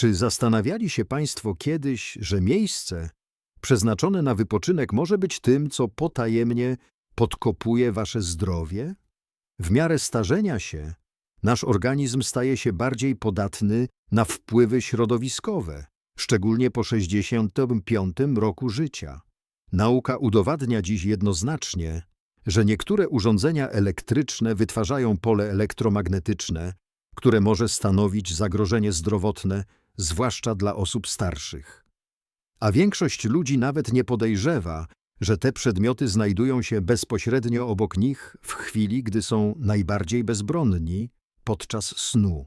Czy zastanawiali się Państwo kiedyś, że miejsce przeznaczone na wypoczynek może być tym, co potajemnie podkopuje Wasze zdrowie? W miarę starzenia się nasz organizm staje się bardziej podatny na wpływy środowiskowe, szczególnie po 65 roku życia. Nauka udowadnia dziś jednoznacznie, że niektóre urządzenia elektryczne wytwarzają pole elektromagnetyczne, które może stanowić zagrożenie zdrowotne, zwłaszcza dla osób starszych. A większość ludzi nawet nie podejrzewa, że te przedmioty znajdują się bezpośrednio obok nich w chwili, gdy są najbardziej bezbronni podczas snu.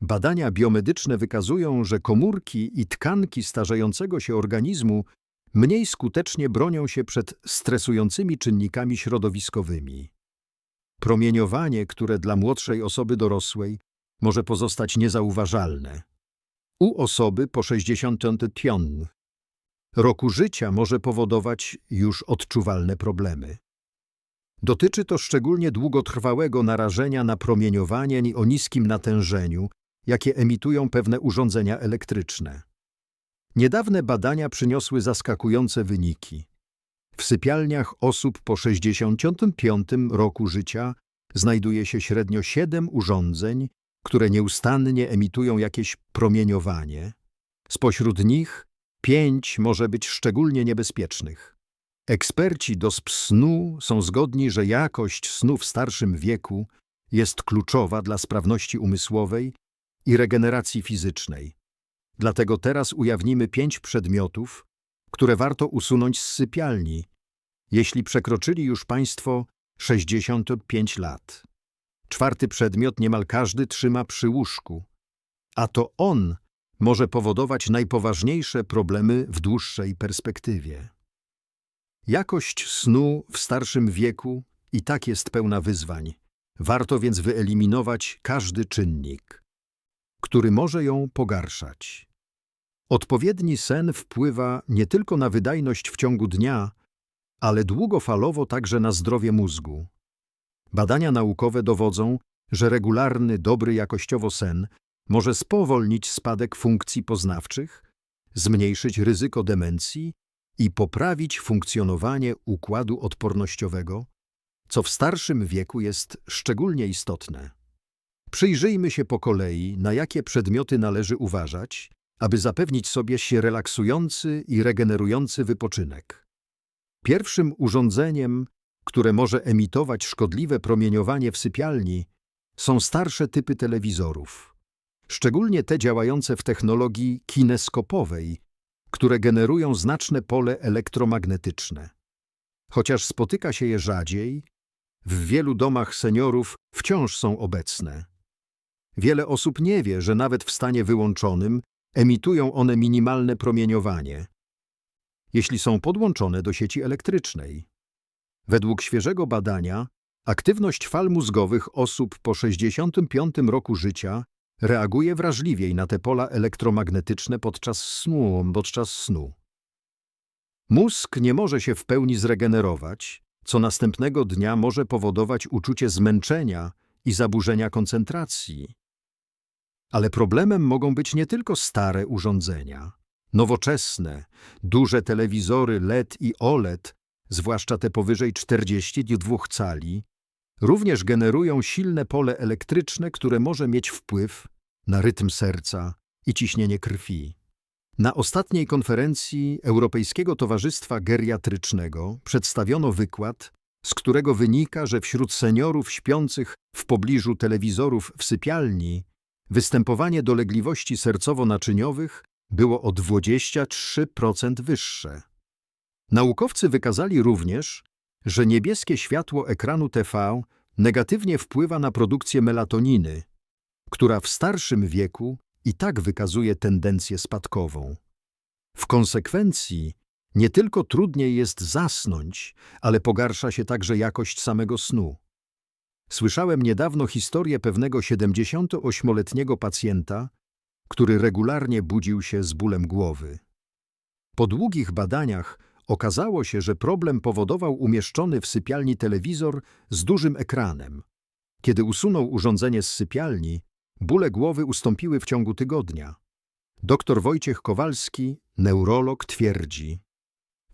Badania biomedyczne wykazują, że komórki i tkanki starzejącego się organizmu mniej skutecznie bronią się przed stresującymi czynnikami środowiskowymi. Promieniowanie, które dla młodszej osoby dorosłej może pozostać niezauważalne. U osoby po 65 roku życia może powodować już odczuwalne problemy. Dotyczy to szczególnie długotrwałego narażenia na promieniowanie o niskim natężeniu, jakie emitują pewne urządzenia elektryczne. Niedawne badania przyniosły zaskakujące wyniki. W sypialniach osób po 65 roku życia znajduje się średnio 7 urządzeń, które nieustannie emitują jakieś promieniowanie. Spośród nich pięć może być szczególnie niebezpiecznych. Eksperci do snu są zgodni, że jakość snu w starszym wieku jest kluczowa dla sprawności umysłowej i regeneracji fizycznej. Dlatego teraz ujawnimy pięć przedmiotów, które warto usunąć z sypialni, jeśli przekroczyli już Państwo 65 lat. Czwarty przedmiot niemal każdy trzyma przy łóżku, a to on może powodować najpoważniejsze problemy w dłuższej perspektywie. Jakość snu w starszym wieku i tak jest pełna wyzwań. Warto więc wyeliminować każdy czynnik, który może ją pogarszać. Odpowiedni sen wpływa nie tylko na wydajność w ciągu dnia, ale długofalowo także na zdrowie mózgu. Badania naukowe dowodzą, że regularny, dobry jakościowo sen może spowolnić spadek funkcji poznawczych, zmniejszyć ryzyko demencji i poprawić funkcjonowanie układu odpornościowego, co w starszym wieku jest szczególnie istotne. Przyjrzyjmy się po kolei, na jakie przedmioty należy uważać, aby zapewnić sobie się relaksujący i regenerujący wypoczynek. Pierwszym urządzeniem, które może emitować szkodliwe promieniowanie w sypialni, są starsze typy telewizorów, szczególnie te działające w technologii kineskopowej, które generują znaczne pole elektromagnetyczne. Chociaż spotyka się je rzadziej, w wielu domach seniorów wciąż są obecne. Wiele osób nie wie, że nawet w stanie wyłączonym emitują one minimalne promieniowanie, jeśli są podłączone do sieci elektrycznej. Według świeżego badania aktywność fal mózgowych osób po 65 roku życia reaguje wrażliwiej na te pola elektromagnetyczne podczas snu. Podczas snu. Mózg nie może się w pełni zregenerować, co następnego dnia może powodować uczucie zmęczenia i zaburzenia koncentracji. Ale problemem mogą być nie tylko stare urządzenia. Nowoczesne, duże telewizory LED i OLED, zwłaszcza te powyżej 42 cali, również generują silne pole elektryczne, które może mieć wpływ na rytm serca i ciśnienie krwi. Na ostatniej konferencji Europejskiego Towarzystwa Geriatrycznego przedstawiono wykład, z którego wynika, że wśród seniorów śpiących w pobliżu telewizorów w sypialni występowanie dolegliwości sercowo-naczyniowych było o 23% wyższe. Naukowcy wykazali również, że niebieskie światło ekranu TV negatywnie wpływa na produkcję melatoniny, która w starszym wieku i tak wykazuje tendencję spadkową. W konsekwencji nie tylko trudniej jest zasnąć, ale pogarsza się także jakość samego snu. Słyszałem niedawno historię pewnego 78-letniego pacjenta, który regularnie budził się z bólem głowy. Po długich badaniach okazało się, że problem powodował umieszczony w sypialni telewizor z dużym ekranem. Kiedy usunął urządzenie z sypialni, bóle głowy ustąpiły w ciągu tygodnia. Dr Wojciech Kowalski, neurolog, twierdzi: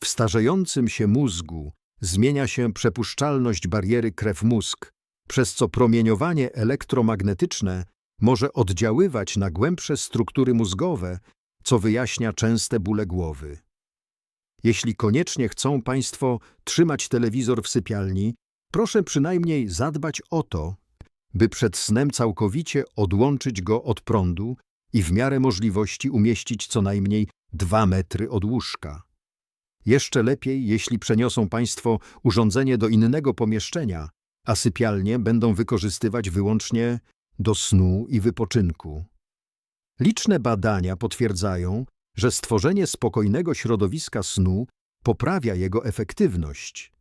W starzejącym się mózgu zmienia się przepuszczalność bariery krew-mózg, przez co promieniowanie elektromagnetyczne może oddziaływać na głębsze struktury mózgowe, co wyjaśnia częste bóle głowy. Jeśli koniecznie chcą Państwo trzymać telewizor w sypialni, proszę przynajmniej zadbać o to, by przed snem całkowicie odłączyć go od prądu i w miarę możliwości umieścić co najmniej dwa metry od łóżka. Jeszcze lepiej, jeśli przeniosą Państwo urządzenie do innego pomieszczenia, a sypialnie będą wykorzystywać wyłącznie do snu i wypoczynku. Liczne badania potwierdzają, że stworzenie spokojnego środowiska snu poprawia jego efektywność,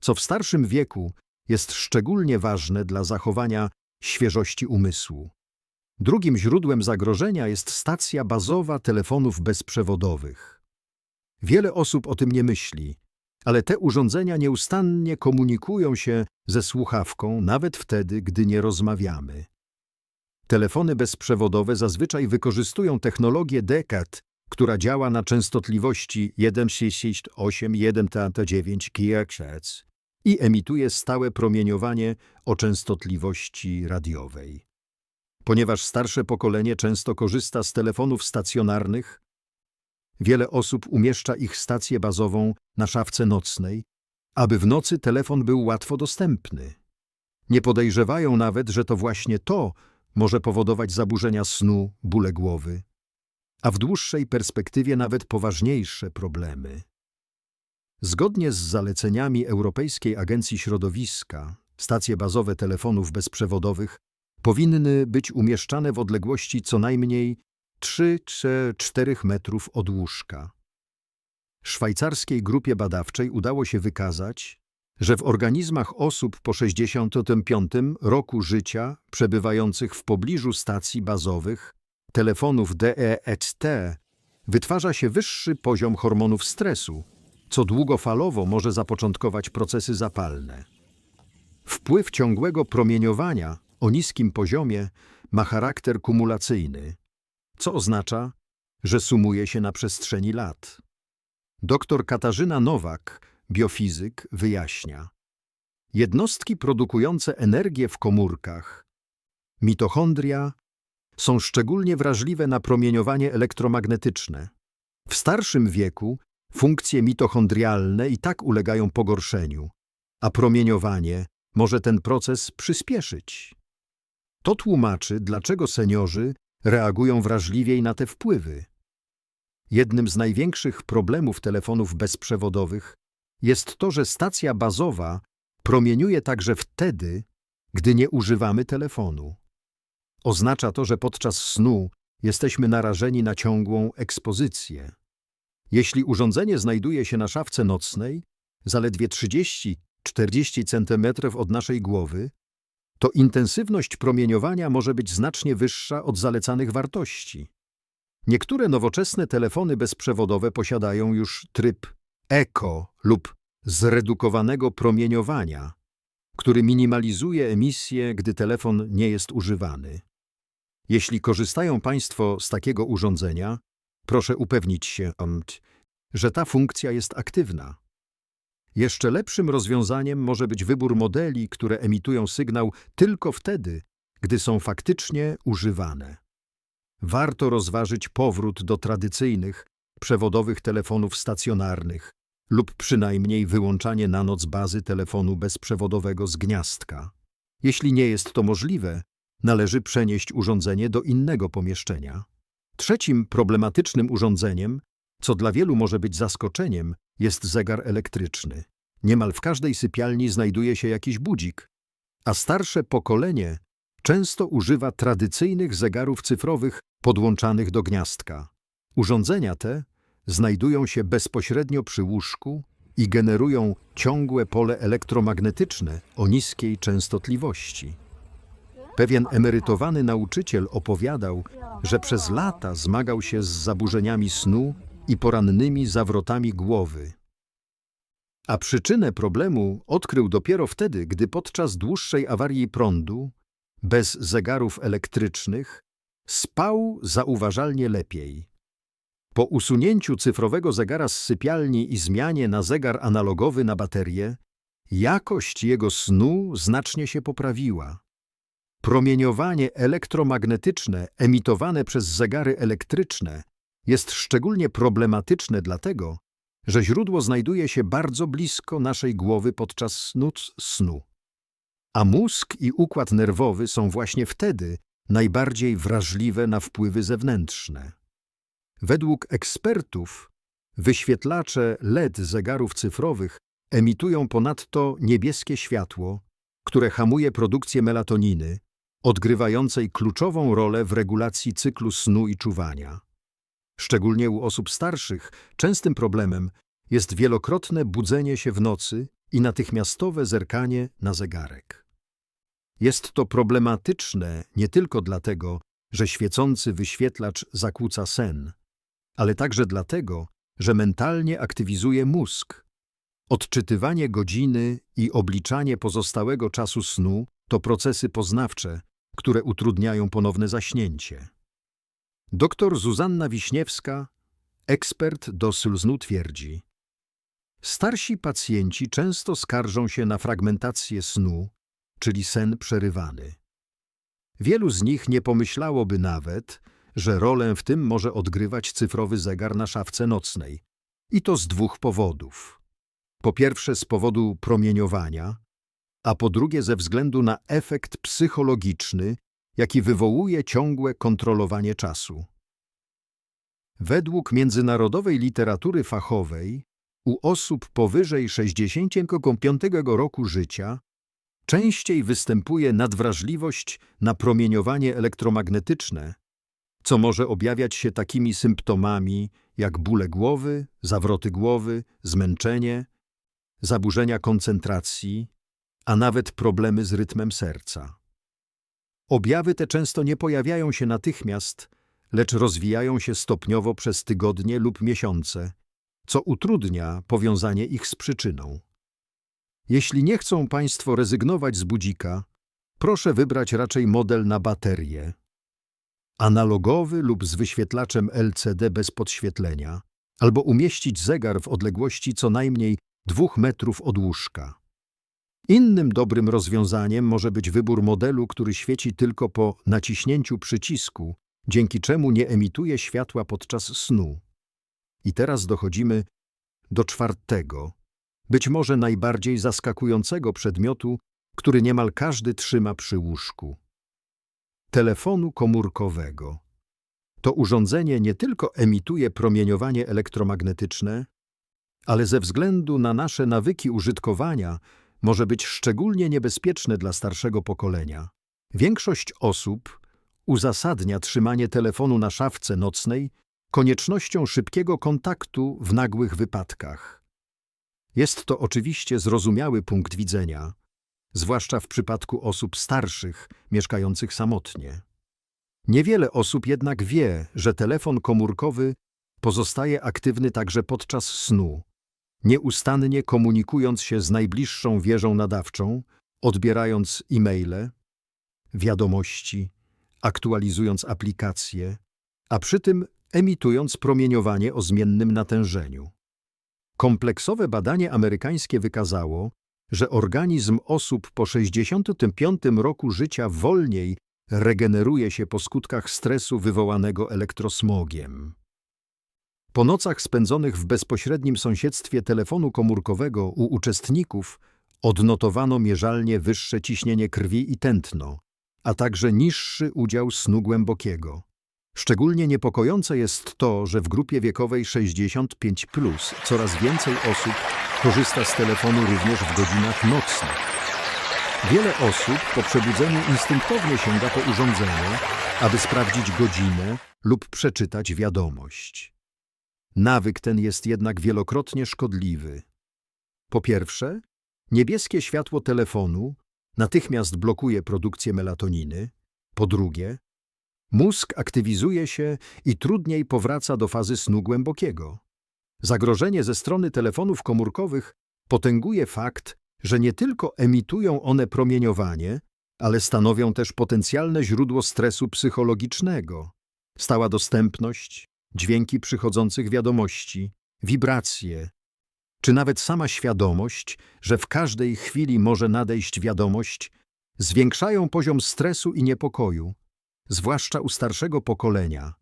co w starszym wieku jest szczególnie ważne dla zachowania świeżości umysłu. Drugim źródłem zagrożenia jest stacja bazowa telefonów bezprzewodowych. Wiele osób o tym nie myśli, ale te urządzenia nieustannie komunikują się ze słuchawką nawet wtedy, gdy nie rozmawiamy. Telefony bezprzewodowe zazwyczaj wykorzystują technologię DECAT, która działa na częstotliwości 1,68-1,9 kHz i emituje stałe promieniowanie o częstotliwości radiowej. Ponieważ starsze pokolenie często korzysta z telefonów stacjonarnych, wiele osób umieszcza ich stację bazową na szafce nocnej, aby w nocy telefon był łatwo dostępny. Nie podejrzewają nawet, że to właśnie to może powodować zaburzenia snu, bóle głowy, a w dłuższej perspektywie nawet poważniejsze problemy. Zgodnie z zaleceniami Europejskiej Agencji Środowiska, stacje bazowe telefonów bezprzewodowych powinny być umieszczane w odległości co najmniej 3-4 metrów od łóżka. Szwajcarskiej grupie badawczej udało się wykazać, że w organizmach osób po 65 roku życia przebywających w pobliżu stacji bazowych telefonów DEET wytwarza się wyższy poziom hormonów stresu, co długofalowo może zapoczątkować procesy zapalne. Wpływ ciągłego promieniowania o niskim poziomie ma charakter kumulacyjny, co oznacza, że sumuje się na przestrzeni lat. Doktor Katarzyna Nowak, biofizyk, wyjaśnia. Jednostki produkujące energię w komórkach, mitochondria, są szczególnie wrażliwe na promieniowanie elektromagnetyczne. W starszym wieku funkcje mitochondrialne i tak ulegają pogorszeniu, a promieniowanie może ten proces przyspieszyć. To tłumaczy, dlaczego seniorzy reagują wrażliwiej na te wpływy. Jednym z największych problemów telefonów bezprzewodowych jest to, że stacja bazowa promieniuje także wtedy, gdy nie używamy telefonu. Oznacza to, że podczas snu jesteśmy narażeni na ciągłą ekspozycję. Jeśli urządzenie znajduje się na szafce nocnej, zaledwie 30-40 cm od naszej głowy, to intensywność promieniowania może być znacznie wyższa od zalecanych wartości. Niektóre nowoczesne telefony bezprzewodowe posiadają już tryb ECO lub zredukowanego promieniowania, który minimalizuje emisję, gdy telefon nie jest używany. Jeśli korzystają Państwo z takiego urządzenia, proszę upewnić się, że ta funkcja jest aktywna. Jeszcze lepszym rozwiązaniem może być wybór modeli, które emitują sygnał tylko wtedy, gdy są faktycznie używane. Warto rozważyć powrót do tradycyjnych, przewodowych telefonów stacjonarnych lub przynajmniej wyłączanie na noc bazy telefonu bezprzewodowego z gniazdka. Jeśli nie jest to możliwe, należy przenieść urządzenie do innego pomieszczenia. Trzecim problematycznym urządzeniem, co dla wielu może być zaskoczeniem, jest zegar elektryczny. Niemal w każdej sypialni znajduje się jakiś budzik, a starsze pokolenie często używa tradycyjnych zegarów cyfrowych podłączanych do gniazdka. Urządzenia te znajdują się bezpośrednio przy łóżku i generują ciągłe pole elektromagnetyczne o niskiej częstotliwości. Pewien emerytowany nauczyciel opowiadał, że przez lata zmagał się z zaburzeniami snu i porannymi zawrotami głowy. A przyczynę problemu odkrył dopiero wtedy, gdy podczas dłuższej awarii prądu, bez zegarów elektrycznych, spał zauważalnie lepiej. Po usunięciu cyfrowego zegara z sypialni i zmianie na zegar analogowy na baterię, jakość jego snu znacznie się poprawiła. Promieniowanie elektromagnetyczne emitowane przez zegary elektryczne jest szczególnie problematyczne dlatego, że źródło znajduje się bardzo blisko naszej głowy podczas nuc snu. A mózg i układ nerwowy są właśnie wtedy najbardziej wrażliwe na wpływy zewnętrzne. Według ekspertów wyświetlacze LED zegarów cyfrowych emitują ponadto niebieskie światło, które hamuje produkcję melatoniny, odgrywającej kluczową rolę w regulacji cyklu snu i czuwania. Szczególnie u osób starszych częstym problemem jest wielokrotne budzenie się w nocy i natychmiastowe zerkanie na zegarek. Jest to problematyczne nie tylko dlatego, że świecący wyświetlacz zakłóca sen, ale także dlatego, że mentalnie aktywizuje mózg. Odczytywanie godziny i obliczanie pozostałego czasu snu to procesy poznawcze, które utrudniają ponowne zaśnięcie. Doktor Zuzanna Wiśniewska, ekspert do snu twierdzi, starsi pacjenci często skarżą się na fragmentację snu, czyli sen przerywany. Wielu z nich nie pomyślałoby nawet, że rolę w tym może odgrywać cyfrowy zegar na szafce nocnej. I to z dwóch powodów. Po pierwsze z powodu promieniowania, a po drugie ze względu na efekt psychologiczny, jaki wywołuje ciągłe kontrolowanie czasu. Według międzynarodowej literatury fachowej u osób powyżej 65 roku życia częściej występuje nadwrażliwość na promieniowanie elektromagnetyczne, co może objawiać się takimi symptomami jak bóle głowy, zawroty głowy, zmęczenie, zaburzenia koncentracji, a nawet problemy z rytmem serca. Objawy te często nie pojawiają się natychmiast, lecz rozwijają się stopniowo przez tygodnie lub miesiące, co utrudnia powiązanie ich z przyczyną. Jeśli nie chcą Państwo rezygnować z budzika, proszę wybrać raczej model na baterię. Analogowy lub z wyświetlaczem LCD bez podświetlenia, albo umieścić zegar w odległości co najmniej 2 metrów od łóżka. Innym dobrym rozwiązaniem może być wybór modelu, który świeci tylko po naciśnięciu przycisku, dzięki czemu nie emituje światła podczas snu. I teraz dochodzimy do czwartego, być może najbardziej zaskakującego przedmiotu, który niemal każdy trzyma przy łóżku. Telefonu komórkowego. To urządzenie nie tylko emituje promieniowanie elektromagnetyczne, ale ze względu na nasze nawyki użytkowania może być szczególnie niebezpieczne dla starszego pokolenia. Większość osób uzasadnia trzymanie telefonu na szafce nocnej koniecznością szybkiego kontaktu w nagłych wypadkach. Jest to oczywiście zrozumiały punkt widzenia, zwłaszcza w przypadku osób starszych, mieszkających samotnie. Niewiele osób jednak wie, że telefon komórkowy pozostaje aktywny także podczas snu, nieustannie komunikując się z najbliższą wieżą nadawczą, odbierając e-maile, wiadomości, aktualizując aplikacje, a przy tym emitując promieniowanie o zmiennym natężeniu. Kompleksowe badanie amerykańskie wykazało, że organizm osób po 65 roku życia wolniej regeneruje się po skutkach stresu wywołanego elektrosmogiem. Po nocach spędzonych w bezpośrednim sąsiedztwie telefonu komórkowego u uczestników odnotowano mierzalnie wyższe ciśnienie krwi i tętno, a także niższy udział snu głębokiego. Szczególnie niepokojące jest to, że w grupie wiekowej 65 plus coraz więcej osób korzysta z telefonu również w godzinach nocnych. Wiele osób po przebudzeniu instynktownie sięga po urządzenie, aby sprawdzić godzinę lub przeczytać wiadomość. Nawyk ten jest jednak wielokrotnie szkodliwy. Po pierwsze, niebieskie światło telefonu natychmiast blokuje produkcję melatoniny. Po drugie, mózg aktywizuje się i trudniej powraca do fazy snu głębokiego. Zagrożenie ze strony telefonów komórkowych potęguje fakt, że nie tylko emitują one promieniowanie, ale stanowią też potencjalne źródło stresu psychologicznego. Stała dostępność, dźwięki przychodzących wiadomości, wibracje, czy nawet sama świadomość, że w każdej chwili może nadejść wiadomość, zwiększają poziom stresu i niepokoju, zwłaszcza u starszego pokolenia,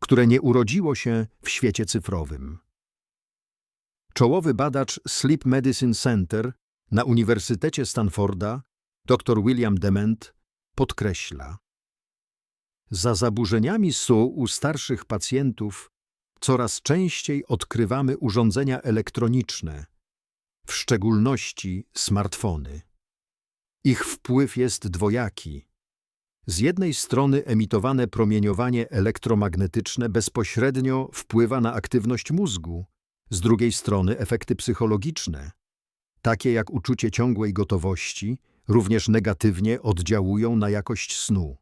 które nie urodziło się w świecie cyfrowym. Czołowy badacz Sleep Medicine Center na Uniwersytecie Stanforda, dr William Dement, podkreśla. Za zaburzeniami SU u starszych pacjentów coraz częściej odkrywamy urządzenia elektroniczne, w szczególności smartfony. Ich wpływ jest dwojaki. Z jednej strony emitowane promieniowanie elektromagnetyczne bezpośrednio wpływa na aktywność mózgu, z drugiej strony efekty psychologiczne, takie jak uczucie ciągłej gotowości, również negatywnie oddziałują na jakość snu.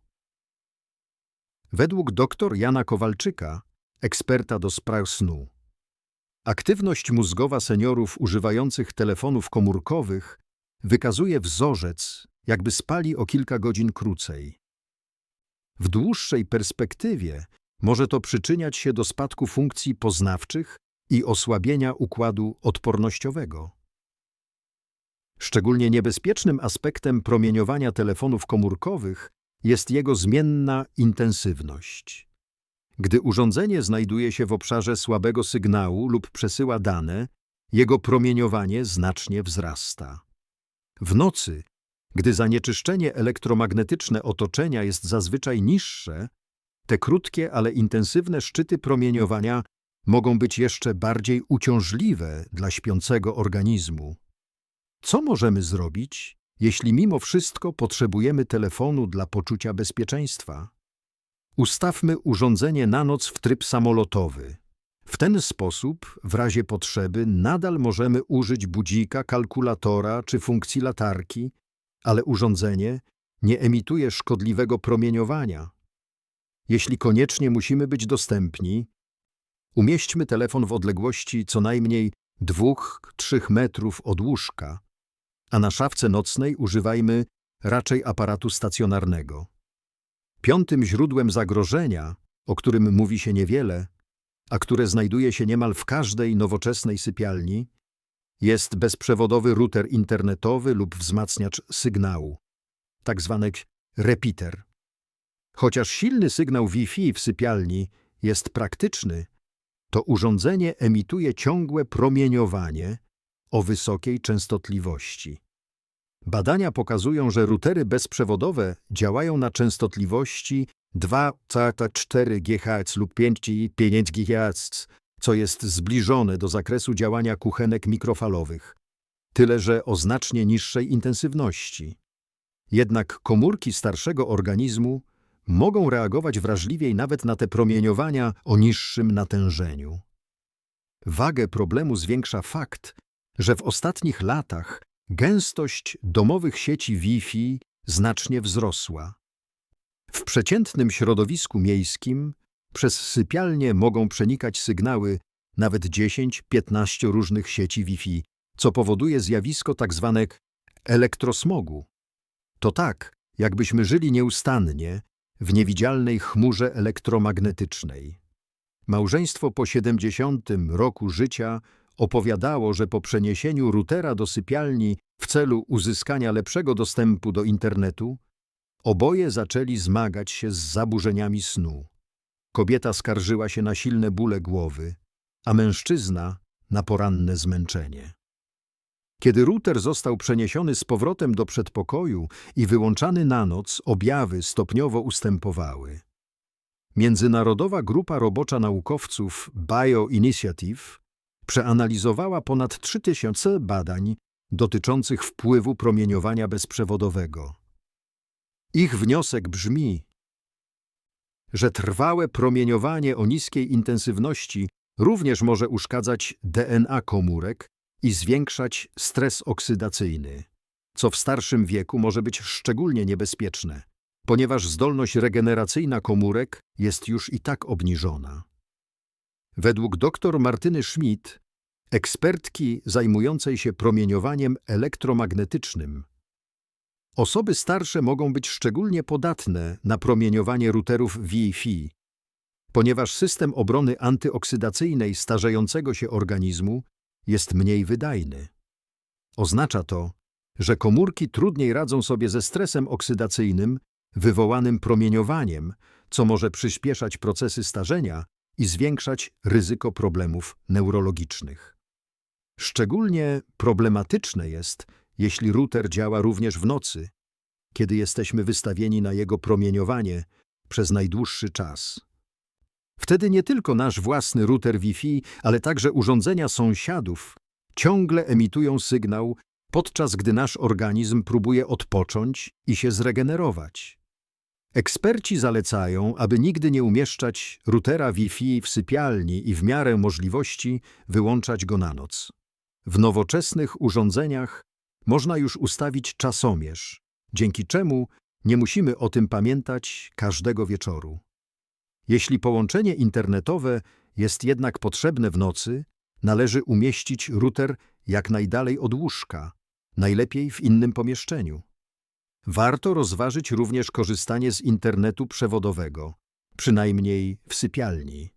Według dr Jana Kowalczyka, eksperta do spraw snu, aktywność mózgowa seniorów używających telefonów komórkowych wykazuje wzorzec, jakby spali o kilka godzin krócej. W dłuższej perspektywie może to przyczyniać się do spadku funkcji poznawczych i osłabienia układu odpornościowego. Szczególnie niebezpiecznym aspektem promieniowania telefonów komórkowych jest jego zmienna intensywność. Gdy urządzenie znajduje się w obszarze słabego sygnału lub przesyła dane, jego promieniowanie znacznie wzrasta. W nocy, gdy zanieczyszczenie elektromagnetyczne otoczenia jest zazwyczaj niższe, te krótkie, ale intensywne szczyty promieniowania mogą być jeszcze bardziej uciążliwe dla śpiącego organizmu. Co możemy zrobić, jeśli mimo wszystko potrzebujemy telefonu dla poczucia bezpieczeństwa? Ustawmy urządzenie na noc w tryb samolotowy. W ten sposób, w razie potrzeby, nadal możemy użyć budzika, kalkulatora czy funkcji latarki, ale urządzenie nie emituje szkodliwego promieniowania. Jeśli koniecznie musimy być dostępni, umieśćmy telefon w odległości co najmniej 2-3 metrów od łóżka, a na szafce nocnej używajmy raczej aparatu stacjonarnego. Piątym źródłem zagrożenia, o którym mówi się niewiele, a które znajduje się niemal w każdej nowoczesnej sypialni, jest bezprzewodowy router internetowy lub wzmacniacz sygnału, tak zwany repeater. Chociaż silny sygnał Wi-Fi w sypialni jest praktyczny, to urządzenie emituje ciągłe promieniowanie o wysokiej częstotliwości. Badania pokazują, że routery bezprzewodowe działają na częstotliwości 2,4 GHz lub 5,5 GHz, co jest zbliżone do zakresu działania kuchenek mikrofalowych, tyle że o znacznie niższej intensywności. Jednak komórki starszego organizmu mogą reagować wrażliwiej nawet na te promieniowania o niższym natężeniu. Wagę problemu zwiększa fakt, że w ostatnich latach gęstość domowych sieci Wi-Fi znacznie wzrosła. W przeciętnym środowisku miejskim przez sypialnie mogą przenikać sygnały nawet 10-15 różnych sieci Wi-Fi, co powoduje zjawisko tzw. Tak elektrosmogu. To tak, jakbyśmy żyli nieustannie w niewidzialnej chmurze elektromagnetycznej. Małżeństwo po 70 roku życia opowiadało, że po przeniesieniu routera do sypialni w celu uzyskania lepszego dostępu do internetu, oboje zaczęli zmagać się z zaburzeniami snu. Kobieta skarżyła się na silne bóle głowy, a mężczyzna na poranne zmęczenie. Kiedy router został przeniesiony z powrotem do przedpokoju i wyłączany na noc, objawy stopniowo ustępowały. Międzynarodowa grupa robocza naukowców BioInitiative przeanalizowała ponad 3000 badań dotyczących wpływu promieniowania bezprzewodowego. Ich wniosek brzmi, że trwałe promieniowanie o niskiej intensywności również może uszkadzać DNA komórek i zwiększać stres oksydacyjny, co w starszym wieku może być szczególnie niebezpieczne, ponieważ zdolność regeneracyjna komórek jest już i tak obniżona. Według dr Martyny Schmidt, ekspertki zajmującej się promieniowaniem elektromagnetycznym, osoby starsze mogą być szczególnie podatne na promieniowanie routerów Wi-Fi, ponieważ system obrony antyoksydacyjnej starzejącego się organizmu jest mniej wydajny. Oznacza to, że komórki trudniej radzą sobie ze stresem oksydacyjnym wywołanym promieniowaniem, co może przyspieszać procesy starzenia i zwiększać ryzyko problemów neurologicznych. Szczególnie problematyczne jest, jeśli router działa również w nocy, kiedy jesteśmy wystawieni na jego promieniowanie przez najdłuższy czas. Wtedy nie tylko nasz własny router Wi-Fi, ale także urządzenia sąsiadów ciągle emitują sygnał, podczas gdy nasz organizm próbuje odpocząć i się zregenerować. Eksperci zalecają, aby nigdy nie umieszczać routera Wi-Fi w sypialni i w miarę możliwości wyłączać go na noc. W nowoczesnych urządzeniach można już ustawić czasomierz, dzięki czemu nie musimy o tym pamiętać każdego wieczoru. Jeśli połączenie internetowe jest jednak potrzebne w nocy, należy umieścić router jak najdalej od łóżka, najlepiej w innym pomieszczeniu. Warto rozważyć również korzystanie z internetu przewodowego, przynajmniej w sypialni.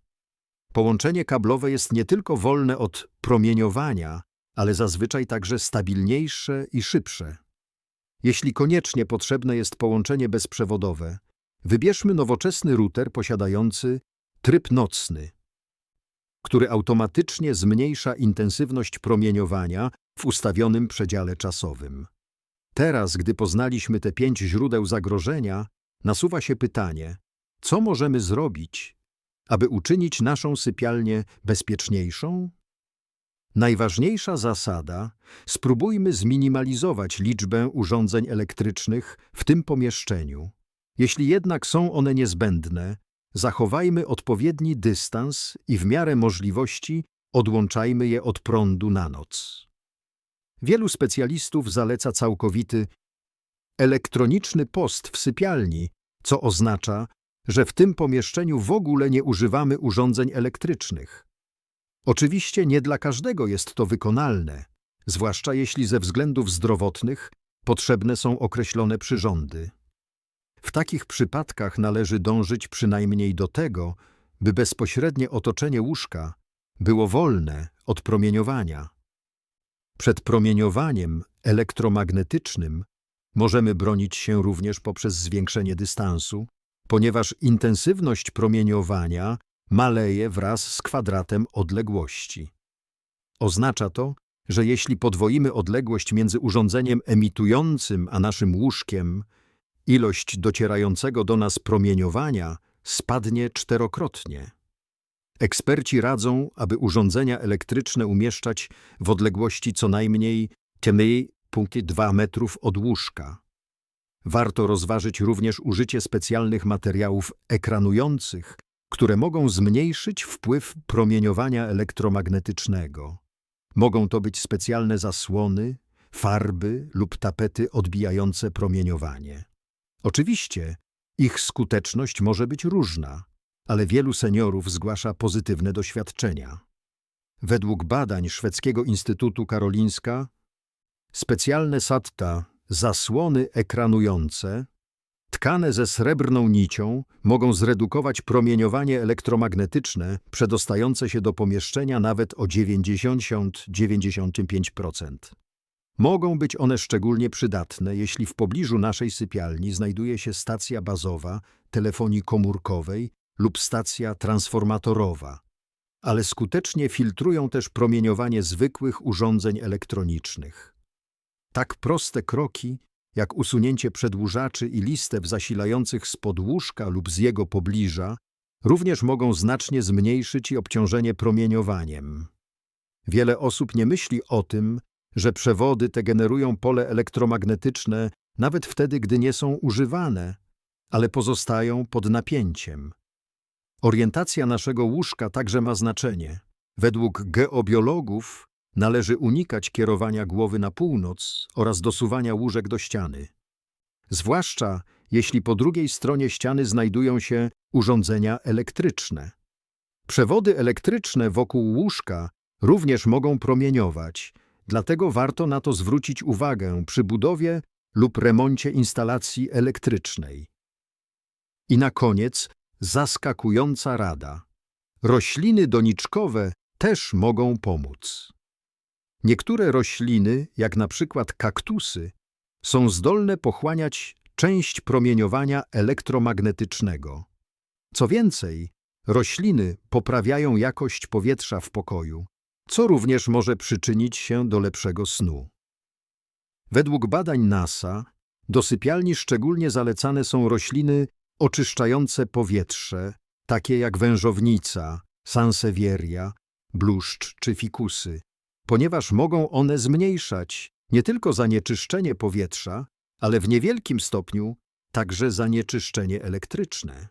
Połączenie kablowe jest nie tylko wolne od promieniowania, ale zazwyczaj także stabilniejsze i szybsze. Jeśli koniecznie potrzebne jest połączenie bezprzewodowe, wybierzmy nowoczesny router posiadający tryb nocny, który automatycznie zmniejsza intensywność promieniowania w ustawionym przedziale czasowym. Teraz, gdy poznaliśmy te pięć źródeł zagrożenia, nasuwa się pytanie, co możemy zrobić, aby uczynić naszą sypialnię bezpieczniejszą? Najważniejsza zasada spróbujmy zminimalizować liczbę urządzeń elektrycznych w tym pomieszczeniu. Jeśli jednak są one niezbędne, zachowajmy odpowiedni dystans i w miarę możliwości odłączajmy je od prądu na noc. Wielu specjalistów zaleca całkowity elektroniczny post w sypialni, co oznacza, że w tym pomieszczeniu w ogóle nie używamy urządzeń elektrycznych. Oczywiście nie dla każdego jest to wykonalne, zwłaszcza jeśli ze względów zdrowotnych potrzebne są określone przyrządy. W takich przypadkach należy dążyć przynajmniej do tego, by bezpośrednie otoczenie łóżka było wolne od promieniowania. Przed promieniowaniem elektromagnetycznym możemy bronić się również poprzez zwiększenie dystansu, ponieważ intensywność promieniowania maleje wraz z kwadratem odległości. Oznacza to, że jeśli podwoimy odległość między urządzeniem emitującym a naszym łóżkiem, ilość docierającego do nas promieniowania spadnie czterokrotnie. Eksperci radzą, aby urządzenia elektryczne umieszczać w odległości co najmniej 2 metrów od łóżka. Warto rozważyć również użycie specjalnych materiałów ekranujących, które mogą zmniejszyć wpływ promieniowania elektromagnetycznego. Mogą to być specjalne zasłony, farby lub tapety odbijające promieniowanie. Oczywiście ich skuteczność może być różna, ale wielu seniorów zgłasza pozytywne doświadczenia. Według badań Szwedzkiego Instytutu Karolinska specjalne SATTA, zasłony ekranujące, tkane ze srebrną nicią, mogą zredukować promieniowanie elektromagnetyczne przedostające się do pomieszczenia nawet o 90-95%. Mogą być one szczególnie przydatne, jeśli w pobliżu naszej sypialni znajduje się stacja bazowa telefonii komórkowej lub stacja transformatorowa, ale skutecznie filtrują też promieniowanie zwykłych urządzeń elektronicznych. Tak proste kroki, jak usunięcie przedłużaczy i listew zasilających spod łóżka lub z jego pobliża, również mogą znacznie zmniejszyć obciążenie promieniowaniem. Wiele osób nie myśli o tym, że przewody te generują pole elektromagnetyczne nawet wtedy, gdy nie są używane, ale pozostają pod napięciem. Orientacja naszego łóżka także ma znaczenie. Według geobiologów należy unikać kierowania głowy na północ oraz dosuwania łóżek do ściany. Zwłaszcza jeśli po drugiej stronie ściany znajdują się urządzenia elektryczne. Przewody elektryczne wokół łóżka również mogą promieniować, dlatego warto na to zwrócić uwagę przy budowie lub remoncie instalacji elektrycznej. I na koniec zaskakująca rada. Rośliny doniczkowe też mogą pomóc. Niektóre rośliny, jak na przykład kaktusy, są zdolne pochłaniać część promieniowania elektromagnetycznego. Co więcej, rośliny poprawiają jakość powietrza w pokoju, co również może przyczynić się do lepszego snu. Według badań NASA do sypialni szczególnie zalecane są rośliny oczyszczające powietrze, takie jak wężownica, sansevieria, bluszcz czy fikusy, ponieważ mogą one zmniejszać nie tylko zanieczyszczenie powietrza, ale w niewielkim stopniu także zanieczyszczenie elektryczne.